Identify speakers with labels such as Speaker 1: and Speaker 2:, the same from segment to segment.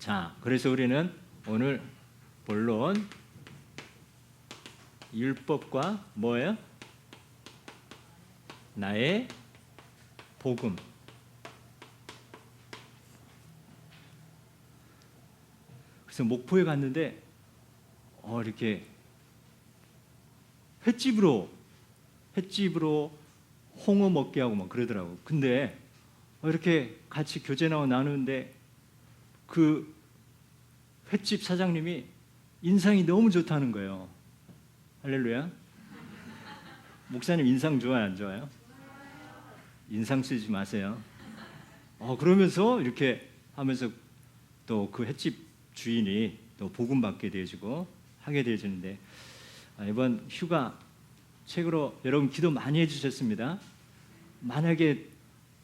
Speaker 1: 자, 그래서 우리는 오늘 본론 율법과 뭐예요? 나의 복음. 그래서 목포에 갔는데 어 이렇게 횟집으로 횟집으로 홍어 먹게 하고 막 그러더라고. 근데 어, 이렇게 같이 교제 나와 나누는데 그 횟집 사장님이 인상이 너무 좋다는 거예요. 할렐루야. 목사님 인상 좋아요, 안 좋아요? 인상 쓰지 마세요. 어, 그러면서 이렇게 하면서 또 그 횟집 주인이 또 복음 받게 되어지고 하게 되어지는데 아, 이번 휴가 책으로 여러분 기도 많이 해주셨습니다. 만약에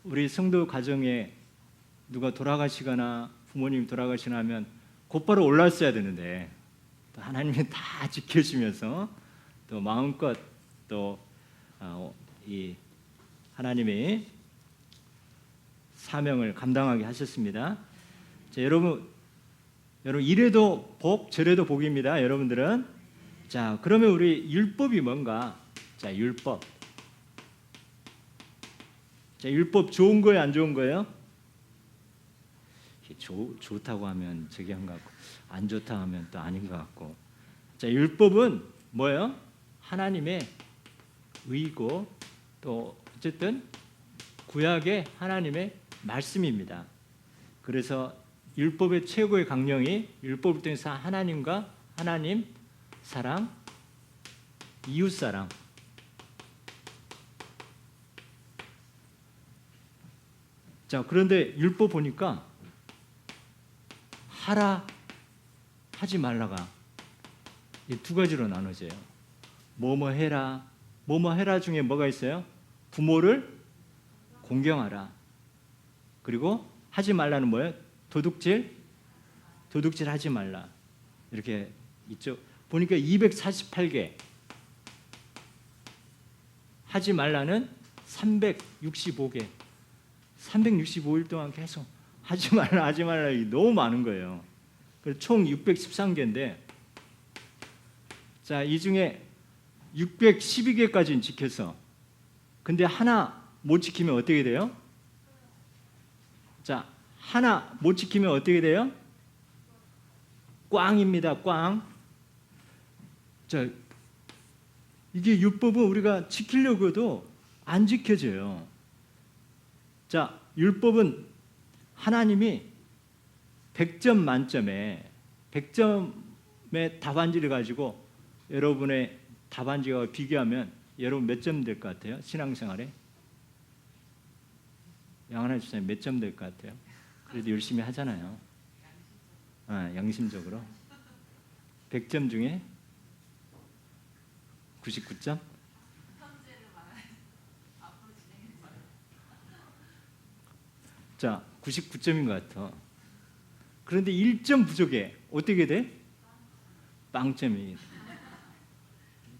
Speaker 1: 우리 성도 가정에 누가 돌아가시거나 부모님 돌아가시나 하면 곧바로 올라왔어야 되는데 또 하나님이 다 지켜주면서 또 마음껏 또 이 하나님의 사명을 감당하게 하셨습니다. 자, 여러분, 여러분 이래도 복, 저래도 복입니다. 여러분들은 자, 그러면 우리 율법이 뭔가? 자, 율법. 자, 율법 좋은 거예요, 안 좋은 거예요? 좋, 좋다고 하면 저기 한 것 같고 안 좋다 하면 또 아닌 것 같고. 자, 율법은 뭐예요? 하나님의 의고 또 어쨌든 구약의 하나님의 말씀입니다. 그래서 율법의 최고의 강령이 율법을 통해서 하나님과 하나님 사랑, 이웃 사랑. 자, 그런데 율법 보니까 하라 하지 말라가 이 두 가지로 나눠져요. 뭐뭐 해라, 뭐뭐 해라 중에 뭐가 있어요? 부모를 공경하라. 그리고 하지 말라는 뭐예요? 도둑질, 도둑질 하지 말라. 이렇게 있죠. 보니까 248개. 하지 말라는 365개. 365일 동안 계속 하지 말라, 하지 말라 이 너무 많은 거예요. 그래서 총 613개인데, 자, 이 중에 612개까지는 지켜서, 근데 하나 못 지키면 어떻게 돼요? 자, 하나 못 지키면 어떻게 돼요? 꽝입니다, 꽝. 자, 이게 율법은 우리가 지키려고 해도 안 지켜져요. 자, 율법은 하나님이 100점 만점에 100점의 답안지를 가지고 여러분의 답안지와 비교하면 여러분 몇 점 될 것 같아요? 신앙생활에? 양하나 주사님 몇 점 될 것 같아요? 그래도 열심히 하잖아요. 아, 양심적으로. 100점 중에 99점? 자, 99점인 것 같아. 그런데 1점 부족해. 어떻게 돼? 빵점이.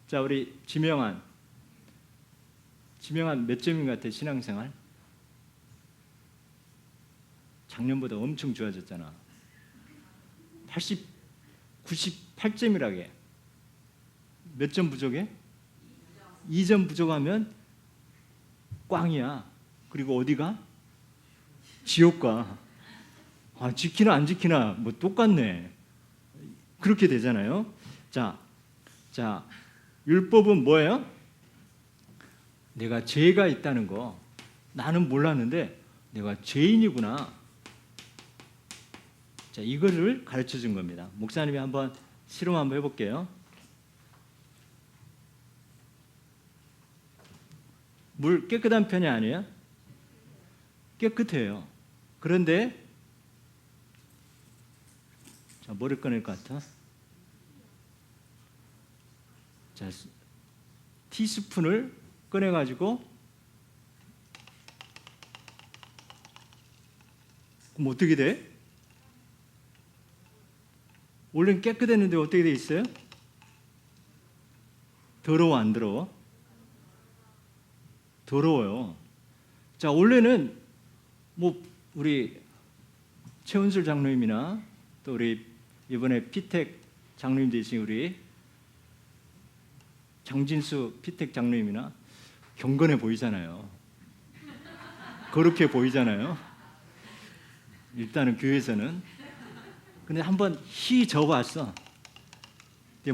Speaker 1: 자, 우리 지명한. 지명한 몇 점인 것 같아, 신앙생활? 작년보다 엄청 좋아졌잖아. 80, 98점이라게. 몇 점 부족해? 2점 부족하면 꽝이야. 그리고 어디가? 지옥 가. 아, 지키나 안 지키나 뭐 똑같네. 그렇게 되잖아요. 자, 자, 율법은 뭐예요? 내가 죄가 있다는 거 나는 몰랐는데 내가 죄인이구나. 자, 이거를 가르쳐 준 겁니다. 목사님이 한번 실험 한번 해볼게요. 물 깨끗한 편이 아니에요? 깨끗해요. 그런데 자, 뭐를 꺼낼 것 같아? 자, 스- 티스푼을 꺼내 가지고 그럼 어떻게 돼? 원래는 깨끗했는데 어떻게 돼 있어요? 더러워 안 더러워? 더러워요. 자 원래는 뭐 우리 최은술 장로님이나 또 우리 이번에 피택 장로님 되신 우리 정진수 피택 장로님이나 경건해 보이잖아요. 그렇게 보이잖아요. 일단은 교회에서는 근데 한번 히 접어왔어.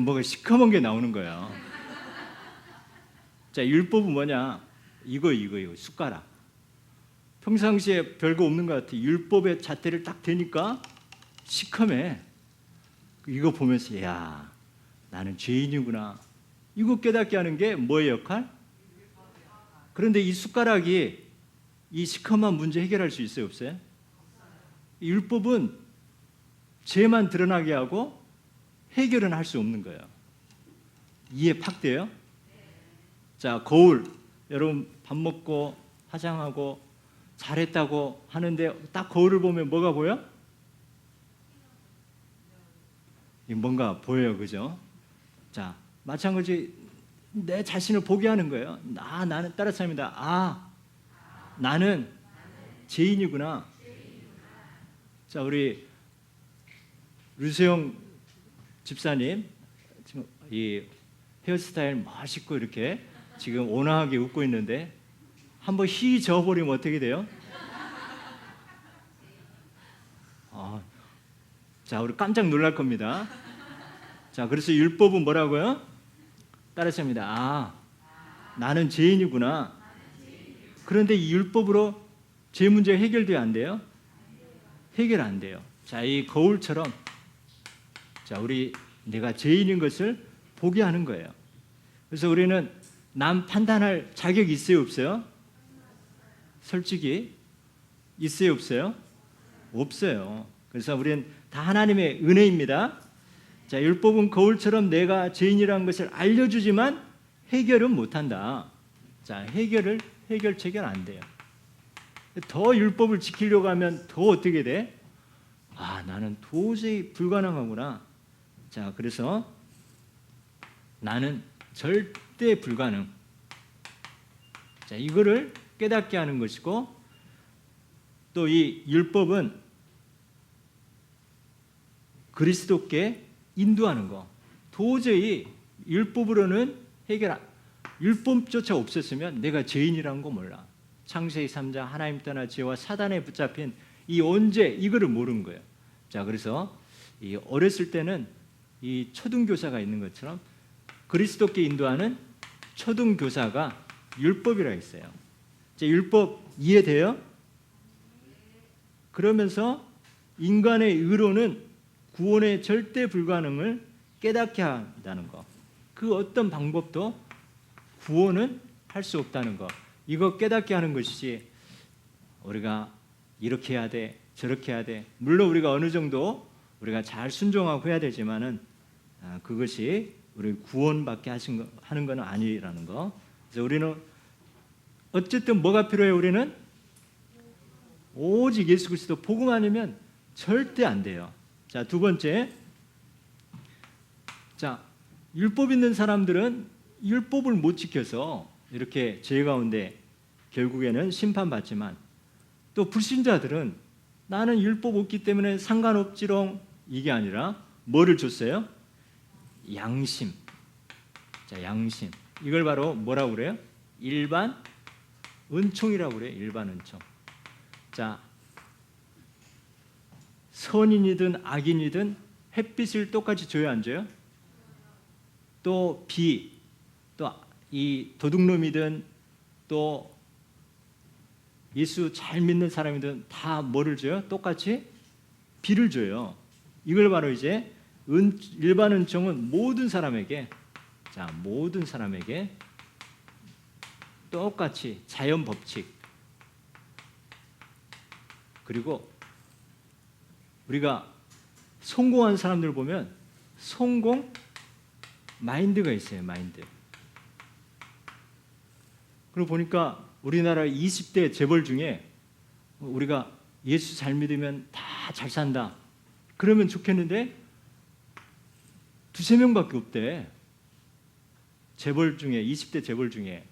Speaker 1: 뭐가 시커먼 게 나오는 거예요. 자 율법은 뭐냐? 이거 이거 이거 숟가락. 평상시에 별거 없는 것 같아. 율법의 잣대를 딱 대니까 시커매. 이거 보면서 야 나는 죄인이구나. 이거 깨닫게 하는 게 뭐의 역할? 그런데 이 숟가락이 이 시커먼 문제 해결할 수 있어요, 없어요? 이 율법은 죄만 드러나게 하고 해결은 할 수 없는 거예요. 이해 팍 돼요? 자, 거울. 여러분 밥 먹고 화장하고 잘했다고 하는데 딱 거울을 보면 뭐가 보여? 이 뭔가 보여요, 그죠? 자, 마찬가지 내 자신을 보게 하는 거예요. 아, 나는 따라서입니다. 아, 나는 죄인이구나. 자, 우리 류세영 집사님 지금 이 헤어스타일 멋있고 이렇게 지금 온화하게 웃고 있는데 한번 희 저어버리면 어떻게 돼요? 아, 자, 우리 깜짝 놀랄 겁니다. 자, 그래서 율법은 뭐라고요? 따라서입니다. 아, 나는 죄인이구나. 그런데 이 율법으로 죄 문제 해결돼야 안 돼요? 해결 안 돼요. 자, 이 거울처럼 자, 우리 내가 죄인인 것을 보게 하는 거예요. 그래서 우리는 남 판단할 자격이 있어요, 없어요? 솔직히 있어요, 없어요? 없어요. 그래서 우리는 다 하나님의 은혜입니다. 자, 율법은 거울처럼 내가 죄인이라는 것을 알려주지만 해결은 못한다. 자, 해결을 해결 체결 안 돼요. 더 율법을 지키려고 하면 더 어떻게 돼? 아, 나는 도저히 불가능하구나. 자, 그래서 나는 절대 불가능. 자, 이거를 깨닫게 하는 것이고 또 이 율법은 그리스도께 인도하는 거. 도저히 율법으로는 해결 안 율법조차 없었으면 내가 죄인이라는 거 몰라. 창세기 3장 하나님 떠나 죄와 사단에 붙잡힌 이 언제 이거를 모르는 거예요. 자, 그래서 이 어렸을 때는 이 초등 교사가 있는 것처럼 그리스도께 인도하는 초등 교사가 율법이라 있어요. 자, 율법 이해돼요? 그러면서 인간의 의로는 구원의 절대 불가능을 깨닫게 한다는 거. 그 어떤 방법도 구원은 할 수 없다는 거. 이거 깨닫게 하는 것이지 우리가 이렇게 해야 돼, 저렇게 해야 돼. 물론 우리가 어느 정도 우리가 잘 순종하고 해야 되지만은 아, 그것이 우리 구원받게 하신 거, 하는 것은 아니라는 거. 그래서 우리는 어쨌든 뭐가 필요해요? 우리는 오직 예수 그리스도 복음 아니면 절대 안 돼요. 자, 두 번째. 자, 율법 있는 사람들은 율법을 못 지켜서 이렇게 죄 가운데 결국에는 심판받지만 또 불신자들은 나는 율법 없기 때문에 상관없지롱 이게 아니라 뭐를 줬어요? 양심. 자, 양심. 이걸 바로 뭐라고 그래요? 일반 은총이라고 그래요. 일반 은총. 자, 선인이든 악인이든 햇빛을 똑같이 줘야 안 줘요? 또 비, 또 이 도둑놈이든 또 예수 잘 믿는 사람이든 다 뭐를 줘요? 똑같이 비를 줘요. 이걸 바로 이제 은, 일반 은총은 모든 사람에게 자 모든 사람에게 똑같이 자연 법칙. 그리고 우리가 성공한 사람들 보면 성공 마인드가 있어요 마인드. 그리고 보니까 우리나라 20대 재벌 중에 우리가 예수 잘 믿으면 다 잘 산다. 그러면 좋겠는데 두세 명밖에 없대. 재벌 중에 20대 재벌 중에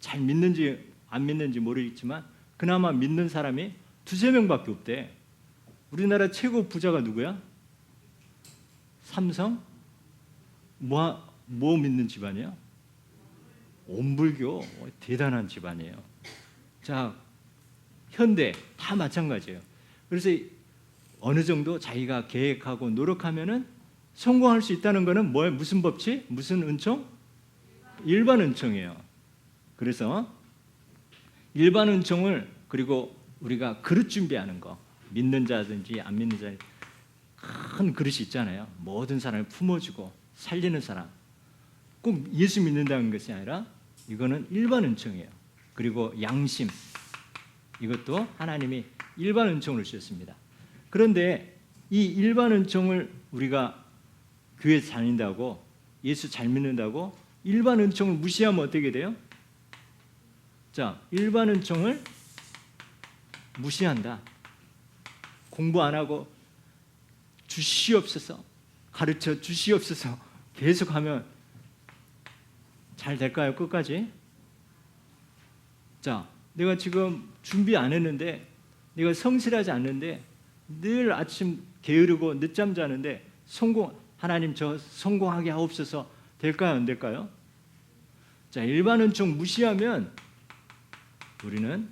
Speaker 1: 잘 믿는지 안 믿는지 모르겠지만 그나마 믿는 사람이 두세 명밖에 없대. 우리나라 최고 부자가 누구야? 삼성? 뭐, 뭐 믿는 집안이야? 온불교 대단한 집안이에요. 자, 현대 다 마찬가지예요. 그래서 어느 정도 자기가 계획하고 노력하면은 성공할 수 있다는 거는 뭐예요? 무슨 법칙? 무슨 은총? 일반 은총이에요. 그래서 일반 은총을 그리고 우리가 그릇 준비하는 거 믿는 자든지 안 믿는 자 큰 그릇이 있잖아요. 모든 사람을 품어주고 살리는 사람 꼭 예수 믿는다는 것이 아니라 이거는 일반 은총이에요. 그리고 양심 이것도 하나님이 일반 은총을 주셨습니다. 그런데 이 일반 은총을 우리가 교회 다닌다고 예수 잘 믿는다고 일반 은총을 무시하면 어떻게 돼요? 자, 일반 은총을 무시한다. 공부 안 하고 주시옵소서 가르쳐 주시옵소서 계속 하면 잘 될까요? 끝까지? 자, 내가 지금 준비 안 했는데 내가 성실하지 않는데 늘 아침 게으르고 늦잠 자는데 성공 하나님 저 성공하게 하옵소서 될까요? 안 될까요? 자, 일반 은총 무시하면 우리는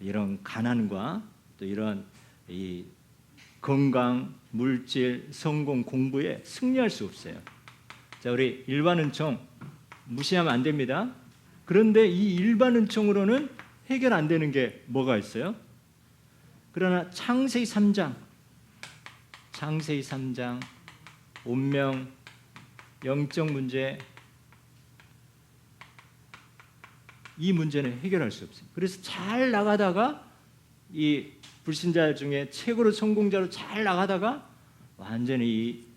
Speaker 1: 이런 가난과 또 이런 이 건강, 물질, 성공, 공부에 승리할 수 없어요. 자, 우리 일반 은총 무시하면 안 됩니다. 그런데 이 일반 은총으로는 해결 안 되는 게 뭐가 있어요? 그러나 창세기 3장 창세기 3장 운명 영적 문제 이 문제는 해결할 수 없어요. 그래서 잘 나가다가 이 불신자 중에 최고로 성공자로 잘 나가다가 완전히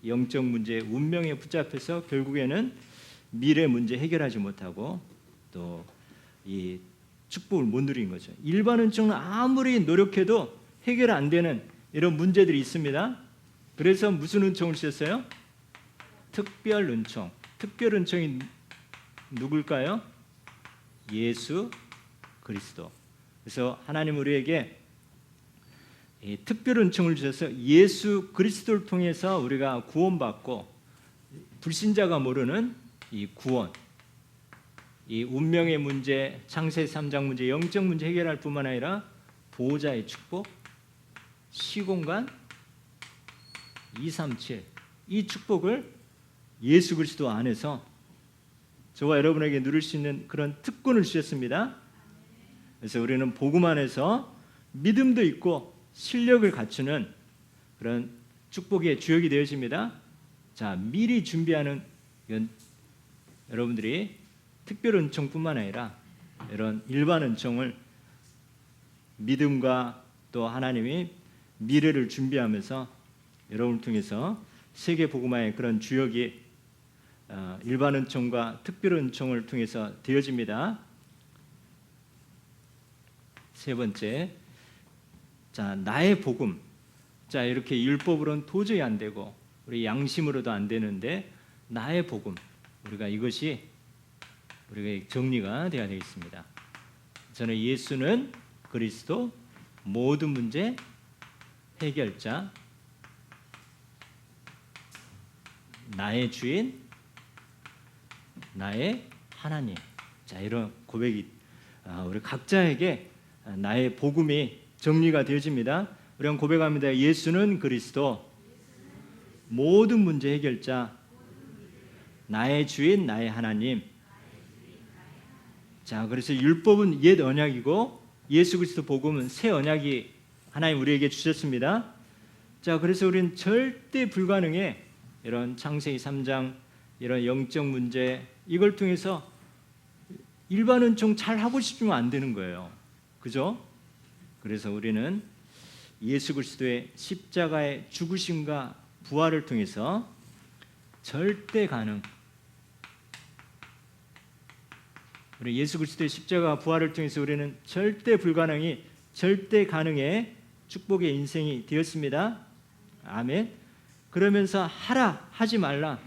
Speaker 1: 이 영적 문제, 운명에 붙잡혀서 결국에는 미래 문제 해결하지 못하고 또 이 축복을 못 누린 거죠. 일반 은총은 아무리 노력해도 해결 안 되는 이런 문제들이 있습니다. 그래서 무슨 은총을 쓰셨어요? 특별 은총. 특별 은총이 누굴까요? 예수 그리스도. 그래서 하나님 우리에게 이 특별 은총을 주셔서 예수 그리스도를 통해서 우리가 구원받고 불신자가 모르는 이 구원, 이 운명의 문제, 창세 3장 문제, 영적 문제 해결할 뿐만 아니라 보호자의 축복, 시공간 237. 이 축복을 예수 그리스도 안에서 저와 여러분에게 누릴 수 있는 그런 특권을 주셨습니다. 그래서 우리는 복음 안에서 믿음도 있고 실력을 갖추는 그런 축복의 주역이 되어집니다. 자, 미리 준비하는 이건 여러분들이 특별 은총뿐만 아니라 이런 일반 은총을 믿음과 또 하나님이 미래를 준비하면서 여러분을 통해서 세계 복음화의 그런 주역이 어, 일반 은총과 특별 은총을 통해서 되어집니다. 세 번째, 자 나의 복음. 자 이렇게 율법으로는 도저히 안 되고 우리 양심으로도 안 되는데 나의 복음. 우리가 이것이 우리가 정리가 되어야 되겠습니다. 저는 예수는 그리스도 모든 문제 해결자 나의 주인 나의 하나님 자 이런 고백이 아, 우리 각자에게 나의 복음이 정리가 되어집니다. 우리는 고백합니다. 예수는 그리스도 모든 문제 해결자 나의 주인 나의 하나님 자 그래서 율법은 옛 언약이고 예수 그리스도 복음은 새 언약이 하나님 우리에게 주셨습니다. 자 그래서 우리는 절대 불가능해 이런 창세기 3장 이런 영적 문제 이걸 통해서 일반 은총 잘 하고 싶으면 안 되는 거예요. 그죠? 그래서 우리는 예수 그리스도의 십자가의 죽으심과 부활을 통해서 절대 가능 우리 예수 그리스도의 십자가 부활을 통해서 우리는 절대 불가능이 절대 가능의 축복의 인생이 되었습니다. 아멘. 그러면서 하라 하지 말라.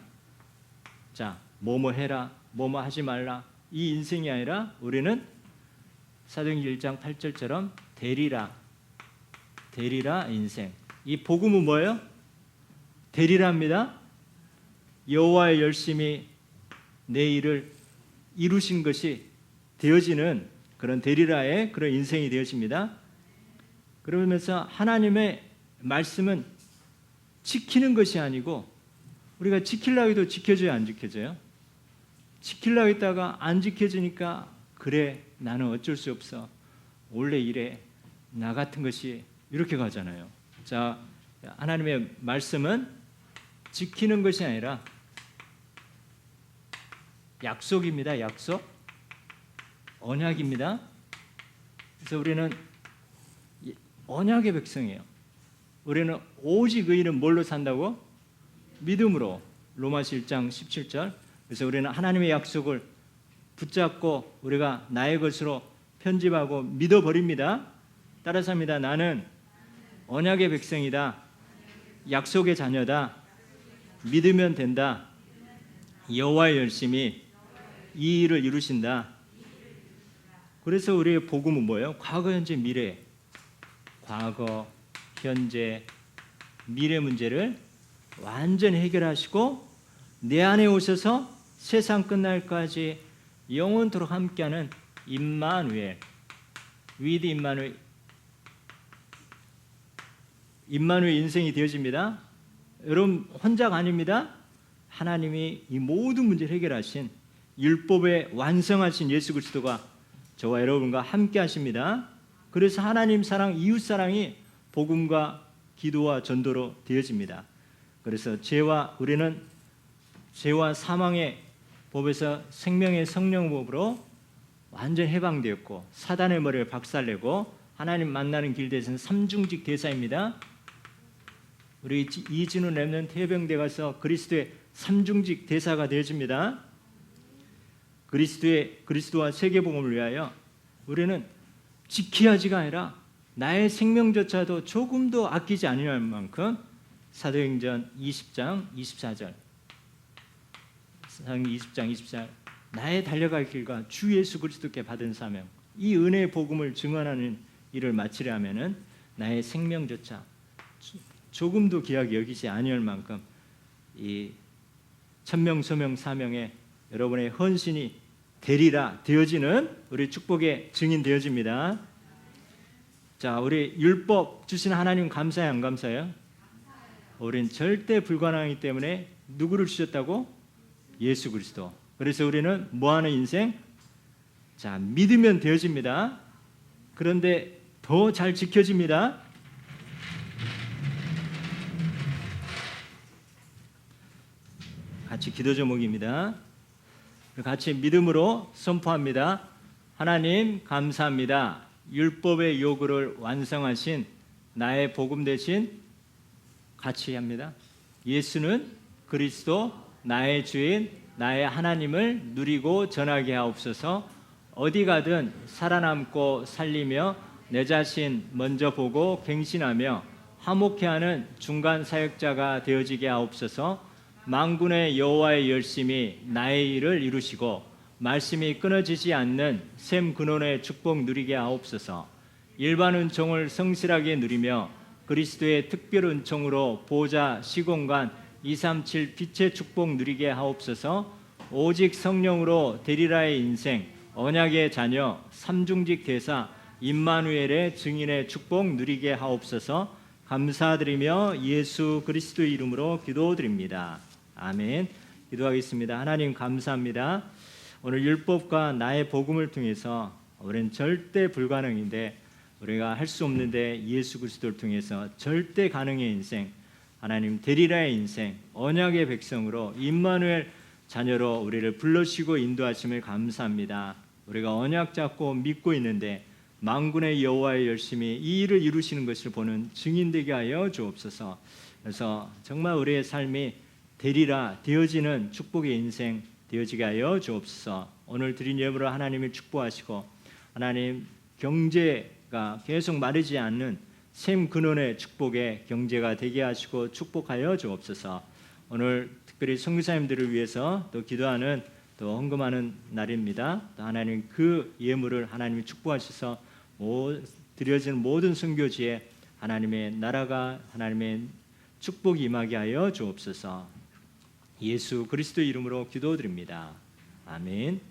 Speaker 1: 자, 뭐뭐 해라. 뭐뭐 하지 말라. 이 인생이 아니라 우리는 사도행 1장 8절처럼 되리라. 되리라 인생. 이 복음은 뭐예요? 되리랍니다. 여호와의 열심히 내 일을 이루신 것이 되어지는 그런 되리라의 그런 인생이 되어집니다. 그러면서 하나님의 말씀은 지키는 것이 아니고 우리가 해도 지켜져야 안 지켜져요? 지키려고 했다가 안 지켜지니까 그래 나는 어쩔 수 없어 원래 이래 나 같은 것이 이렇게 가잖아요. 자 하나님의 말씀은 지키는 것이 아니라 약속입니다. 약속 언약입니다. 그래서 우리는 이 언약의 백성이에요. 우리는 오직 의인은 뭘로 산다고? 믿음으로. 로마서 1장 17절. 그래서 우리는 하나님의 약속을 붙잡고 우리가 나의 것으로 편집하고 믿어 버립니다. 따라서 합니다. 나는 언약의 백성이다. 약속의 자녀다. 믿으면 된다. 여호와의 열심히 이 일을 이루신다. 그래서 우리의 복음은 뭐예요? 과거, 현재, 미래. 과거, 현재, 미래 문제를 완전히 해결하시고 내 안에 오셔서 세상 끝날까지 영원토록 함께하는 임마누엘, 위드 임마누엘, 임마누엘 인생이 되어집니다. 여러분 혼자가 아닙니다. 하나님이 이 모든 문제를 해결하신 율법에 완성하신 예수 그리스도가 저와 여러분과 함께 하십니다. 그래서 하나님 사랑, 이웃 사랑이 복음과 기도와 전도로 되어집니다. 그래서 죄와 우리는 죄와 사망의 법에서 생명의 성령 법으로 완전 해방되었고 사단의 머리를 박살내고 하나님 만나는 길 대신 삼중직 대사입니다. 우리 이진우 랩는 해병대 가서 그리스도의 삼중직 대사가 되어집니다. 그리스도의 그리스도와 세계 복음을 위하여 우리는 지켜야지가 아니라 나의 생명조차도 조금도 아끼지 않을 만큼 사도행전 20장 24절 사도행 20장 24절 나의 달려갈 길과 주 예수 그리스도께 받은 사명 이 은혜의 복음을 증언하는 일을 마치려 하면은 나의 생명조차 조금도 귀하게 여기지 아니할 만큼 이 천명 소명 사명에 여러분의 헌신이 되리라 되어지는 우리 축복의 증인 되어집니다. 자, 우리 율법 주신 하나님 감사해 안 감사해요? 우린 절대 불가능하기 때문에 누구를 주셨다고? 예수 그리스도. 그래서 우리는 뭐 하는 인생? 자, 믿으면 되어집니다. 그런데 더 잘 지켜집니다. 같이 기도 제목입니다. 같이 믿음으로 선포합니다. 하나님 감사합니다. 율법의 요구를 완성하신 나의 복음 대신 같이 합니다. 예수는 그리스도 나의 주인 나의 하나님을 누리고 전하게 하옵소서. 어디 가든 살아남고 살리며 내 자신 먼저 보고 갱신하며 화목해하는 중간 사역자가 되어지게 하옵소서. 망군의 여호와의 열심히 나의 일을 이루시고 말씀이 끊어지지 않는 샘 근원의 축복 누리게 하옵소서. 일반 은총을 성실하게 누리며 그리스도의 특별 은총으로 보좌 시공간 237 빛의 축복 누리게 하옵소서. 오직 성령으로 데리라의 인생 언약의 자녀 삼중직 대사 임마누엘의 증인의 축복 누리게 하옵소서. 감사드리며 예수 그리스도 이름으로 기도드립니다. 아멘. 기도하겠습니다. 하나님 감사합니다. 오늘 율법과 나의 복음을 통해서 우리는 절대 불가능인데 우리가 할 수 없는데 예수 그리스도를 통해서 절대 가능의 인생 하나님 데리라의 인생 언약의 백성으로 임마누엘 자녀로 우리를 불러시고 인도하심을 감사합니다. 우리가 언약 잡고 믿고 있는데 망군의 여호와의 열심히 이 일을 이루시는 것을 보는 증인 되게 하여 주옵소서. 그래서 정말 우리의 삶이 되리라 되어지는 축복의 인생 되어지게 하여 주옵소서. 오늘 드린 예물로 하나님을 축복하시고 하나님 경제 가 계속 마르지 않는 샘 근원의 축복의 경제가 되게 하시고 축복하여 주옵소서. 오늘 특별히 선교사님들을 위해서 또 기도하는 또 헌금하는 날입니다. 또 하나님 그 예물을 하나님이 축복하셔서 드려지는 모든 선교지에 하나님의 나라가 하나님의 축복이 임하게 하여 주옵소서. 예수 그리스도 이름으로 기도드립니다. 아멘.